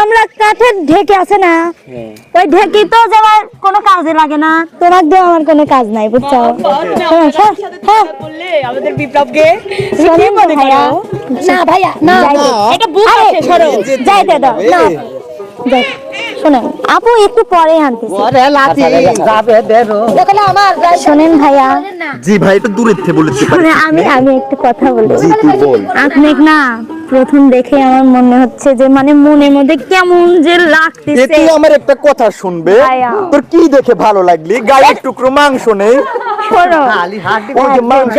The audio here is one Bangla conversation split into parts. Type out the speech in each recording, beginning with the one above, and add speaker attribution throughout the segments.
Speaker 1: আমরা কাঠের ঢেকে আছে না। ওই ঢেকি তো যাওয়ার কোনো কাজে লাগে না। তোমার দিয়ে আমার কোনো কাজ নাই বুঝছ? হ্যাঁ, হ্যাঁ, হ্যাঁ।
Speaker 2: বললে আমাদের বিপ্লবকে
Speaker 1: না ভাইয়া না
Speaker 2: এটা বুক আছে সরো।
Speaker 1: যাইতে দাও। না। শোনেন আপু একটু পরে আনতেছি। দেখলে আমার শোনেন ভাইয়া।
Speaker 3: জি ভাই একটু দূরের থেকে বলেছি।
Speaker 1: আমি আমি একটু কথা বলি।
Speaker 3: জি তুই বল।
Speaker 1: আপনি না প্রথম দেখে আমার মনে হচ্ছে যে মানে মনের মধ্যে কেমন যে লাগতেছে।
Speaker 3: তুই আমার একটা কথা শুনবে। তোর কি দেখে ভালো লাগলি? গায়ের টুকরো মাংস নেই।
Speaker 1: শোনো।
Speaker 3: খালি হাড়ি মাংস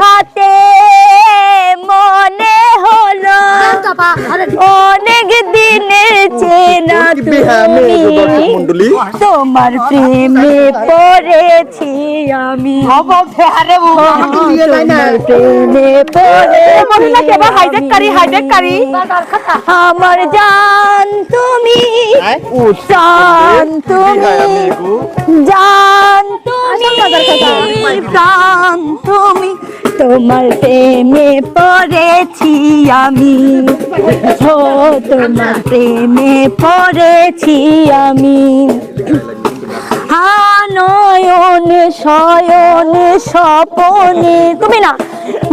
Speaker 1: খেতে মনে অনেক দিনের চেনা তুমি। তোমার প্রেমে পড়েছি আমি। প্রেমে পড়েছি আমার জান তুমি জান তুমি। জান তুমি প্রাণ তুমি। তোমার প্রেমে পড়েছি আমি। ও তোমার প্রেমে পড়েছি আমি। নয়ন শয়ন স্বপনে তুমি না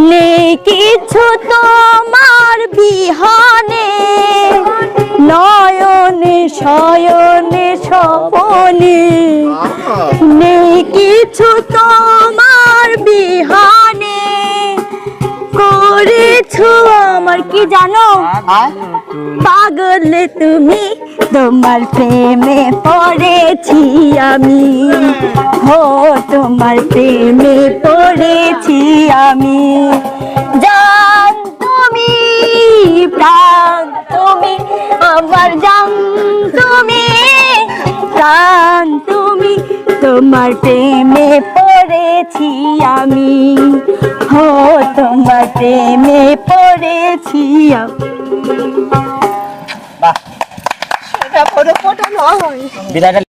Speaker 1: নেই কিছু তোমার বিহানে। নয়ন শয়ন স্বপনে নেই কিছু তোমার করেছ আমার কি জানো? পাগল তুমি তোমার প্রেমে পড়েছি আমি। হো তোমার প্রেমে পড়েছি আমি। জান তুমি প্রাণ তুমি আমার জান তুমি প্রাণ তুমি তোমার প্রেমে পড়েছি আমি। হো তোমার প্রেমে পড়েছি আমি।
Speaker 2: এটা ফটো ফটো না হয়।
Speaker 4: বিদায়টা